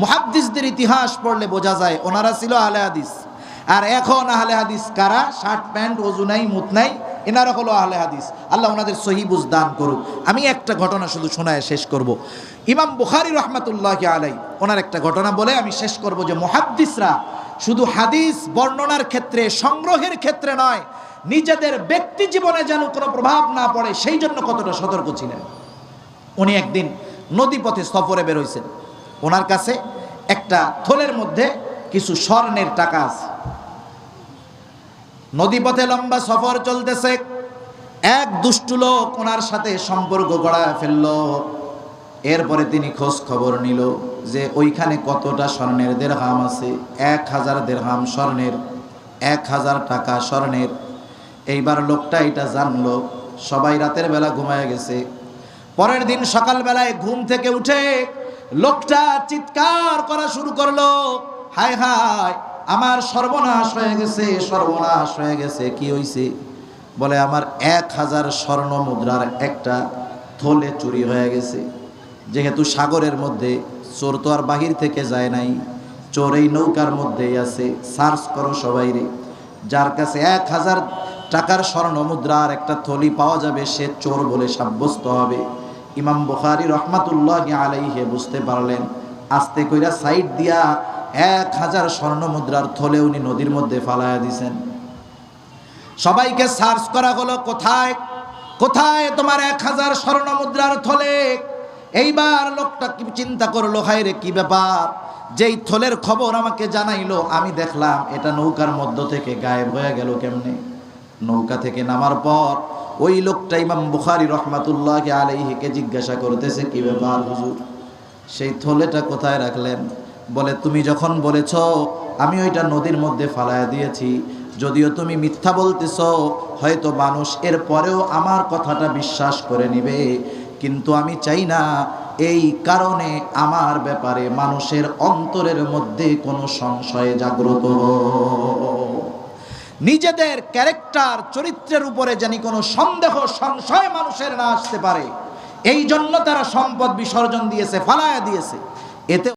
মুহাদ্দিসদের ইতিহাস পড়লে বোঝা যায় ওনারা ছিল আহলে হাদিস। আর এখন আহলে হাদিস কারা? শার্ট প্যান্ট, অজু নাই, মুত নাই, এনারা হলো আহলে হাদিস। আল্লাহ ওনাদের সহিবুজ দান করুক। আমি একটা ঘটনা শুধু শোনায় শেষ করব। ইমাম বুখারি রহমাতুল্লাহ আলাই ওনার একটা ঘটনা বলে আমি শেষ করব যে মুহাদ্দিসরা শুধু হাদিস বর্ণনার ক্ষেত্রে, সংগ্রহের ক্ষেত্রে নয়, নিজেদের ব্যক্তি জীবনে যেন কোনো প্রভাব না পড়ে, সেই জন্য কতটা সতর্ক ছিলেন। উনি একদিন নদীপথে সফরে বের হয়েছেন ওনার কাছে একটা থলের মধ্যে কিছু স্বর্ণের টাকা আছে। নদীপথে লম্বা সফর চলতেছে। এক দুষ্টু লোক ওনার সাথে সম্পর্ক গড়া ফেলল। এরপরে তিনি খোঁজ খবর নিল যে ওইখানে কতটা স্বর্ণের দেড়হাম আছে। এক হাজার দেড়হাম স্বর্ণের, এক হাজার টাকা স্বর্ণের। এইবার লোকটা এটা জানলো, সবাই রাতের বেলা ঘুমায় গেছে। পরের দিন সকালবেলায় ঘুম থেকে উঠে লোকটা চিৎকার করা শুরু করল। হায় হায়, আমার সর্বনাশ হয়ে গেছে, সর্বনাশ হয়ে গেছে, কি হইছে? বলে, আমার এক হাজার স্বর্ণ মুদ্রার একটা থলে চুরি হয়ে গেছে। যেহেতু সাগরের মধ্যে চোর তো আর বাহির থেকে যায় নাই, চোর এই নৌকার মধ্যেই আছে, সার্চ করো সবাই রে। যার কাছে এক হাজার টাকার স্বর্ণ মুদ্রার একটা থলি পাওয়া যাবে, সে চোর বলে সাব্যস্ত হবে। ইমাম বুখারি রহমাতুল্লাহ আলাইহে বুঝতে পারলেন। আস্তে কইরা সাইড দিয়া এক হাজার স্বর্ণ মুদ্রার থলে উনি নদীর মধ্যে ফালাইয়া দিছেন। সবাইকে সার্চ করা হলো, কোথায়? কোথায় তোমার এক হাজার স্বর্ণ মুদ্রার থলে? এইবার লোকটা কি চিন্তা করল হায় রে কি ব্যাপার? যেই থলের খবর আমাকে জানাইলো, আমি দেখলাম এটা নৌকার মধ্য থেকে গায়েব হয়ে গেল কেমনে? নৌকা থেকে নামার পর ওই লোকটা ইমাম বুখারি রহমাতুল্লাহ আলাইহিকে জিজ্ঞাসা করতেছে, কি ব্যাপার হুজুর? সেই থলেটা কোথায় রাখলেন? বলে, তুমি যখন বলেছ, আমি ওইটা নদীর মধ্যে ফালায়া দিয়েছি। যদিও তুমি মিথ্যা বলতেছ, হয়তো মানুষ এর পরেও আমার কথাটা বিশ্বাস করে নিবে। কিন্তু আমি চাই না এই কারণে আমার ব্যাপারে মানুষের অন্তরের মধ্যে কোনো সংশয় জাগ্রত হোক। নিজেদের ক্যারেক্টার, চরিত্রের উপরে যেন কোনো সন্দেহ, সংশয় মানুষের না আসতে পারে। এই জন্য তারা সম্পদ বিসর্জন দিয়েছে, ফালায়া দিয়েছে। এতে